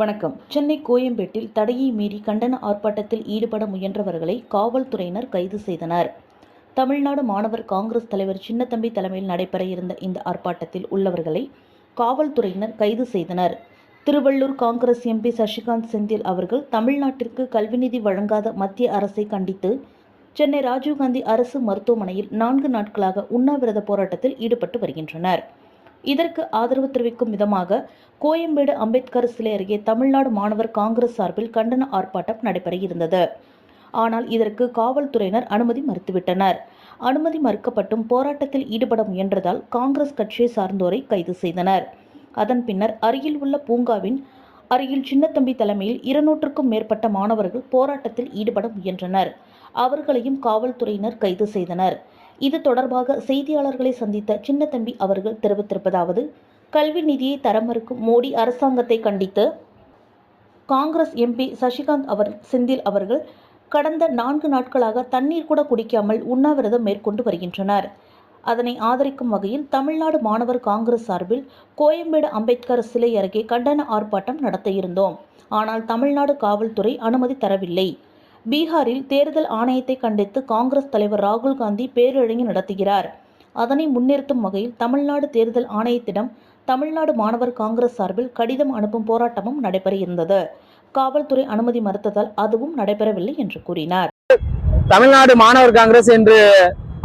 வணக்கம். சென்னை கோயம்பேட்டில் தடையை மீறி கண்டன ஆர்ப்பாட்டத்தில் ஈடுபட முயன்றவர்களை காவல்துறையினர் கைது செய்தனர். தமிழ்நாடு மாணவர் காங்கிரஸ் தலைவர் சின்னத்தம்பி தலைமையில் நடைபெற இருந்த இந்த ஆர்ப்பாட்டத்தில் உள்ளவர்களை காவல்துறையினர் கைது செய்தனர். திருவள்ளூர் காங்கிரஸ் எம்பி சசிகாந்த் செந்தில் அவர்கள் தமிழ்நாட்டிற்கு கல்வி நிதி வழங்காத மத்திய அரசை கண்டித்து சென்னை ராஜீவ்காந்தி அரசு மருத்துவமனையில் நான்கு நாட்களாக உண்ணாவிரத போராட்டத்தில் ஈடுபட்டு வருகின்றனர். இதற்கு ஆதரவு தெரிவிக்கும் விதமாக கோயம்பேடு அம்பேத்கர் சிலை அருகே தமிழ்நாடு மாணவர் காங்கிரஸ் சார்பில் கண்டன ஆர்ப்பாட்டம் நடைபெற இருந்தது ஆனால் இதற்கு காவல்துறையினர் அனுமதி மறுத்துவிட்டனர். அனுமதி மறுக்கப்பட்டும் போராட்டத்தில் ஈடுபட முயன்றதால் காங்கிரஸ் கட்சியை சார்ந்தோரை கைது செய்தனர். அதன் பின்னர் அருகில் உள்ள பூங்காவின் அருகில் சின்னத்தம்பி தலைமையில் இருநூற்றுக்கும் மேற்பட்ட மாணவர்கள் போராட்டத்தில் ஈடுபட முயன்றனர். அவர்களையும் காவல்துறையினர் கைது செய்தனர். இது தொடர்பாக செய்தியாளர்களை சந்தித்த சின்னத்தம்பி அவர்கள் தெரிவித்திருப்பதாவது கல்வி நிதியை தர மறுக்கும் மோடி அரசாங்கத்தை கண்டித்து காங்கிரஸ் எம்பி சசிகாந்த் அவர் செந்தில் அவர்கள் கடந்த நான்கு நாட்களாக தண்ணீர் கூட குடிக்காமல் உண்ணாவிரதம் மேற்கொண்டு வருகின்றனர். அதனை ஆதரிக்கும் வகையில் தமிழ்நாடு மாணவர் காங்கிரஸ் சார்பில் கோயம்பேடு அம்பேத்கர் சிலை அருகே கண்டன ஆர்ப்பாட்டம் நடத்த இருந்தோம். ஆனால் தமிழ்நாடு காவல்துறை அனுமதி தரவில்லை. பீகாரில் தேர்தல் ஆணையத்தை கண்டித்து காங்கிரஸ் தலைவர் ராகுல் காந்தி பேரழிஞ்சு நடத்துகிறார். அதனை முன்னிறுத்தும் வகையில் தமிழ்நாடு தேர்தல் ஆணையத்திடம் தமிழ்நாடு மாணவர் காங்கிரஸ் சார்பில் கடிதம் அனுப்பும் போராட்டமும் நடைபெற இருந்தது காவல்துறை அனுமதி மறுத்ததால் அதுவும் நடைபெறவில்லை என்று கூறினார். தமிழ்நாடு மாணவர் காங்கிரஸ் என்று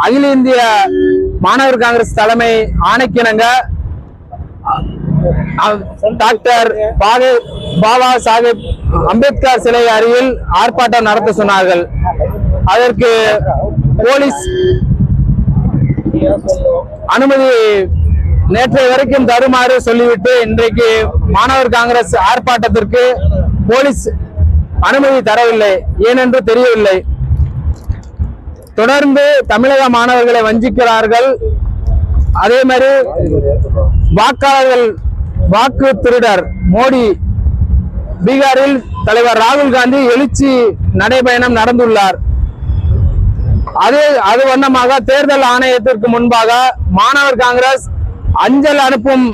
அகில இந்திய மாணவர் காங்கிரஸ் தலைமை ஆணைக்கிணங்க டாக்டர் பாபா சாஹேப் அம்பேத்கர் சிலை அருகில் ஆர்ப்பாட்டம் நடத்த சொன்னார்கள். அதற்கு போலீஸ் அனுமதி நேற்றைய வரைக்கும் தருமாறு சொல்லிவிட்டு இன்றைக்கு மாணவர் காங்கிரஸ் ஆர்ப்பாட்டத்திற்கு போலீஸ் அனுமதி தரவில்லை. ஏனென்று தெரியவில்லை. தொடர்ந்து தமிழக மாணவர்களை வஞ்சிக்கிறார்கள். அதே மாதிரி வாக்காளர்கள் வாக்கு திருடர் மோடி பீகாரில் தலைவர் ராகுல் காந்தி எழுச்சி நடைபயணம் நடந்துள்ளார். அது அது வண்ணமாக தேர்தல் ஆணையத்திற்கு முன்பாக மாணவர் காங்கிரஸ் அஞ்சல் அனுப்பும்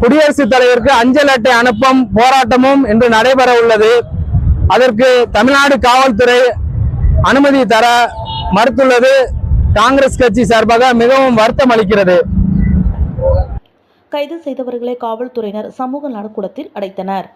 குடியரசுத் தலைவருக்கு அஞ்சல் அட்டை அனுப்பும் போராட்டமும் இன்று நடைபெற உள்ளது. அதற்கு தமிழ்நாடு காவல்துறை அனுமதி தர மறுத்துள்ளது. காங்கிரஸ் கட்சி சார்பாக மிகவும் வருத்தம் அளிக்கிறது. கைது செய்தவர்களை காவல்துறையினர் சமூக நலக்கூடத்தில் அடைத்தனர்.